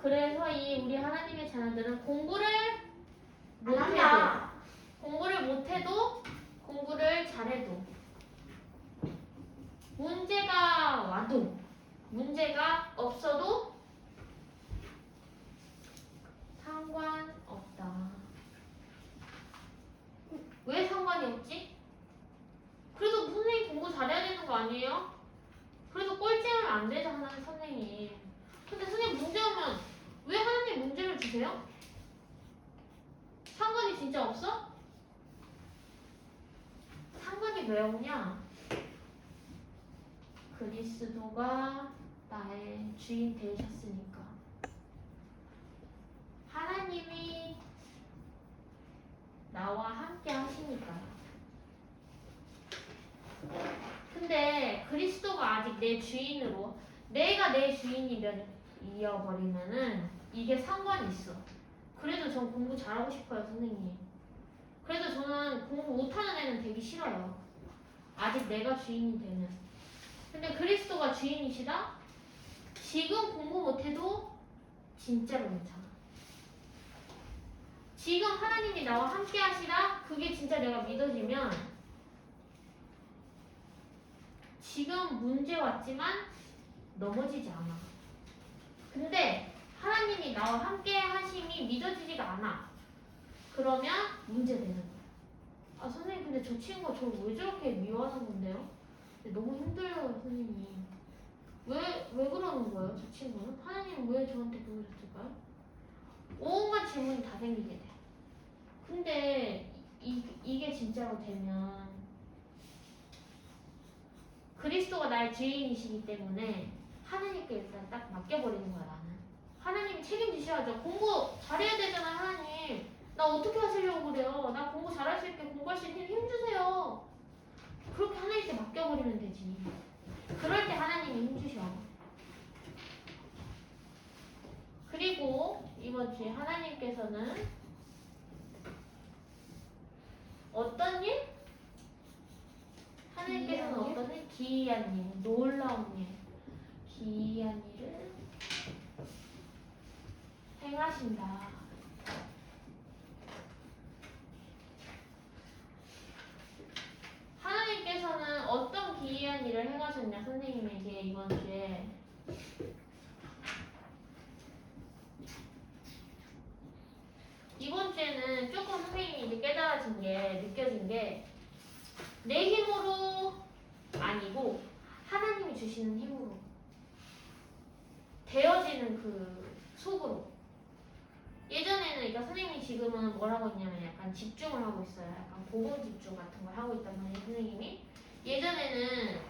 그래서 이 우리 하나님의 자녀들은 공부를 안 못해도 한다. 공부를 못해도 공부를 잘해도 문제가 와도 문제가 없어도 상관없다. 왜 상관이 없지? 그래도 선생님 공부 잘해야 되는 거 아니에요? 그래서 꼴찌하면 안 되죠 하나님 선생님. 근데 선생님 문제 오면 왜 하나님 주세요? 상관이 진짜 없어? 상관이 왜 없냐? 그리스도가 나의 주인 되셨으니까. 하나님이 나와 함께 하시니까요. 근데 그리스도가 아직 내 주인으로 내가 내 주인이면 이어버리면은 이게 상관이 있어. 그래도 전 공부 잘하고 싶어요, 선생님. 그래도 저는 공부 못하는 애는 되기 싫어요. 아직 내가 주인이 되면. 근데 그리스도가 주인이시다? 지금 공부 못해도 진짜로 괜찮아. 지금 하나님이 나와 함께 하시다? 그게 진짜 내가 믿어지면 지금 문제 왔지만 넘어지지 않아. 근데 하나님이 나와 함께 하심이 믿어지지가 않아. 그러면 문제 되는 거야. 아 선생님 근데 저 친구가 저를 왜 저렇게 미워하는 건데요? 너무 힘들어요 선생님. 왜, 왜 그러는 거예요 저 친구는? 하나님 왜 저한테 그러셨을까요? 온갖 질문이 다 생기게 돼. 근데 이, 이게 진짜로 되면 그리스도가 나의 주인이시기 때문에 하나님께 일단 딱 맡겨버리는 거야 나는. 하나님이 책임지셔야죠. 공부 잘해야 되잖아 하나님. 나 어떻게 하시려고 그래요? 나 공부 잘할 수 있게 공부할 수 있는 힘 주세요. 그렇게 하나님께 맡겨버리면 되지. 그럴 때 하나님이 힘 주셔. 그리고 이번 주에 하나님께서는 어떤 일? 하나님께서는? 어떤 일? 기이한 일, 놀라운 일, 기이한 일을 행하신다. 하나님께서는 어떤 기이한 일을 행하셨냐 선생님에게 이번 주에 이번 주에는 조금 선생님이 이제 깨달아진 게 느껴진 게 내 힘으로 아니고 하나님이 주시는 힘으로 되어지는 그 속으로 예전에는 그러니까 선생님이 지금은 뭐라고 했냐면 약간 집중을 하고 있어요. 약간 고공 집중 같은 걸 하고 있단 말이에요, 선생님이. 예전에는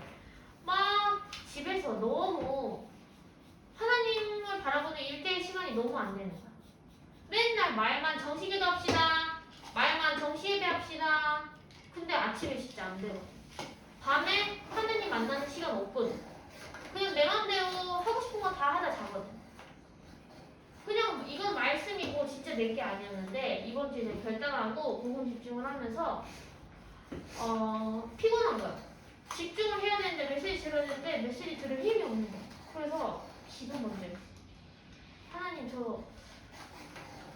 막 집에서 너무 하나님을 바라보는 일대일 시간이 너무 안 되는 거야. 맨날 말만 정식예도 합시다. 말만 정시예배 합시다. 근데 아침에 진짜 안 돼요. 밤에 하나님 만나는 시간 없거든. 그냥 내 맘대로 하고 싶은 거다 하다 자거든. 그냥 이건 말씀이고 진짜 내게 아니었는데 이번 주에 결단하고 부분 집중을 하면서 어 피곤한 거야. 집중을 해야 되는데 메시지 들어야 되는데 메시지 들을 힘이 없는 거야. 그래서 기도 먼저. 하나님 저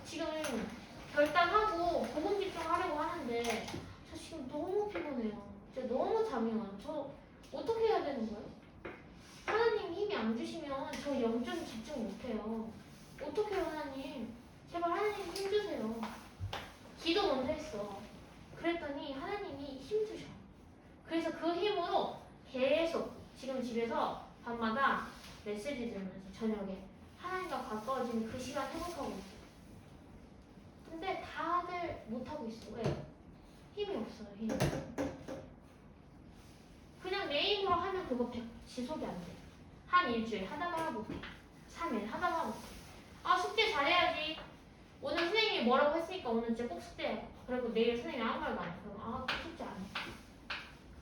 지금 결단하고 부분 집중하려고 하는데 저 지금 너무 피곤해요. 진짜 너무 잠이 와요. 저 어떻게 해야 되는 거예요? 하나님 힘이 안 주시면 저 영점 집중 못해요. 어떻게 해요, 하나님? 제발 하나님 힘 주세요. 기도 먼저 했어. 그랬더니 하나님이 힘 주셔. 그래서 그 힘으로 계속 지금 집에서 밤마다 메시지 들으면서 저녁에 하나님과 가까워지는 그 시간 회복하고 있어. 근데 다들 못하고 있어. 왜? 힘이 없어요, 힘이. 그냥 내 힘으로 하면 그거 백- 지속이 안 돼. 한 일주일 하다가 못해. 3일 하다가 못해. 아 숙제 잘해야지. 오늘 선생님이 뭐라고 했으니까 오늘 진짜 꼭 숙제해. 그리고 내일 선생님이 아무 말도 안 해. 그럼 아 숙제 안 해.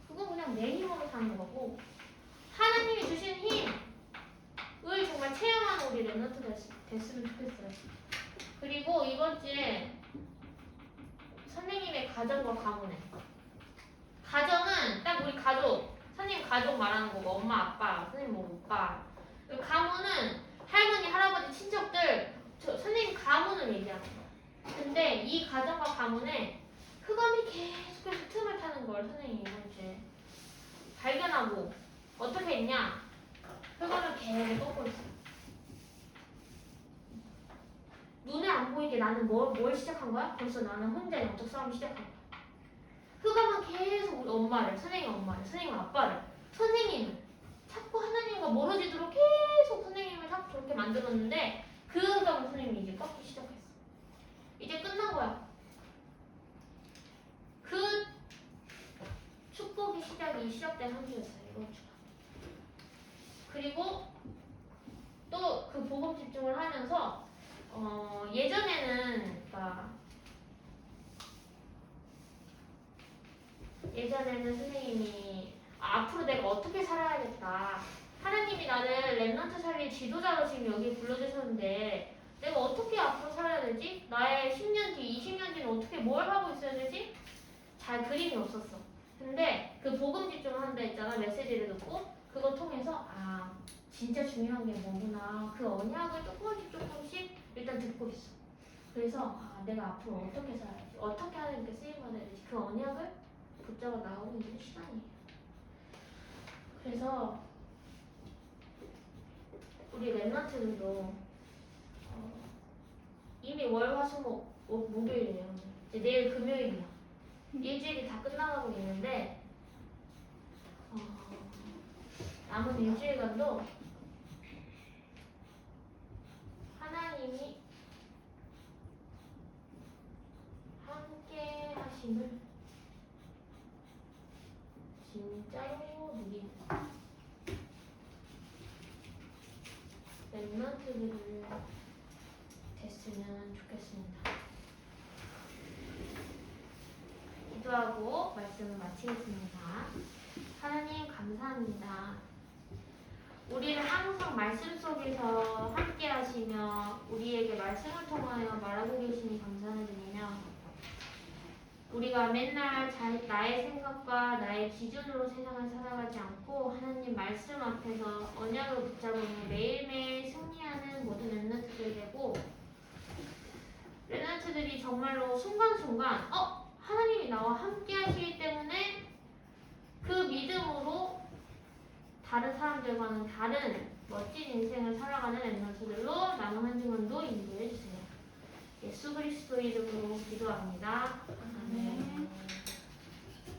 그건 그냥 내 힘으로 사는 거고 하나님이 주신 힘을 정말 체험하는 우리 랩너트 됐, 됐으면 좋겠어요. 그리고 이번 주에 선생님의 가정과 가문에 가정은 딱 우리 가족 선생님 가족 말하는 거고 엄마 아빠 선생님 뭐 오빠. 그 가문은 할머니 할아버지 친척들 저, 선생님 가문을 얘기하는 거야. 근데 이 가정과 가문에 흑암이 계속해서 틈을 타는 걸 선생님이 이렇게 발견하고 어떻게 했냐? 흑암을 계속 꺾고 있어. 눈에 안 보이게 나는 뭘, 뭘 시작한 거야? 벌써 나는 혼자 영적 싸움 시작한 거야. 흑암은 계속 우리 엄마를, 선생님 엄마를, 선생님 아빠를, 선생님을 자꾸 하나님과 멀어지도록 계속 선생님을 자꾸 그렇게 만들었는데 그 흑암은 선생님이 이제 꺾기 시작했어. 이제 끝난 거야. 그 축복의 시작이 시작된 한 주였어요, 이번 주가. 그리고 또 그 복음 집중을 하면서 어, 예전에는 그러니까 예전에는 선생님이 아, 앞으로 내가 어떻게 살아야겠다. 하나님이 나를 랩런트 살릴 지도자로 지금 여기 불러주셨는데 내가 어떻게 앞으로 살아야 되지? 나의 10년 뒤, 20년 뒤는 어떻게 뭘 하고 있어야 되지? 잘 그림이 없었어. 근데 그 복음 집중을 한다 했잖아. 메시지를 듣고 그거 통해서 아 진짜 중요한 게 뭐구나. 그 언약을 조금씩 조금씩 일단 듣고 있어. 그래서 아 내가 앞으로 어떻게 살아야지? 어떻게 하나님께 쓰임받아야 되지? 그 언약을 붙잡아 나오는 게 시간이에요. 그래서 우리 랩런트들도 어, 이미 월화수목 목- 목요일이에요. 이제 내일 금요일이야. 일주일이 다 끝나가고 있는데 어, 남은 일주일간도 하나님이 함께 하심을 진짜로 누리는 랩런트들을 됐으면 좋겠습니다. 기도하고 말씀을 마치겠습니다. 하나님 감사합니다. 우리를 항상 말씀 속에서 함께 하시며 우리에게 말씀을 통하여 말하고 계시니 감사를 드리며 우리가 맨날 자, 나의 생각과 나의 기준으로 세상을 살아가지 않고 하나님 말씀 앞에서 언약을 붙잡으며 매일매일 승리하는 모든 랩런트들 되고 랩런트들이 정말로 순간순간 어? 하나님이 나와 함께 하시기 때문에 그 믿음으로 다른 사람들과는 다른 멋진 인생을 살아가는 랩런트들로 남은 한 주간도 인도해 주세요. 예수 그리스도 이름으로 기도합니다. Amen.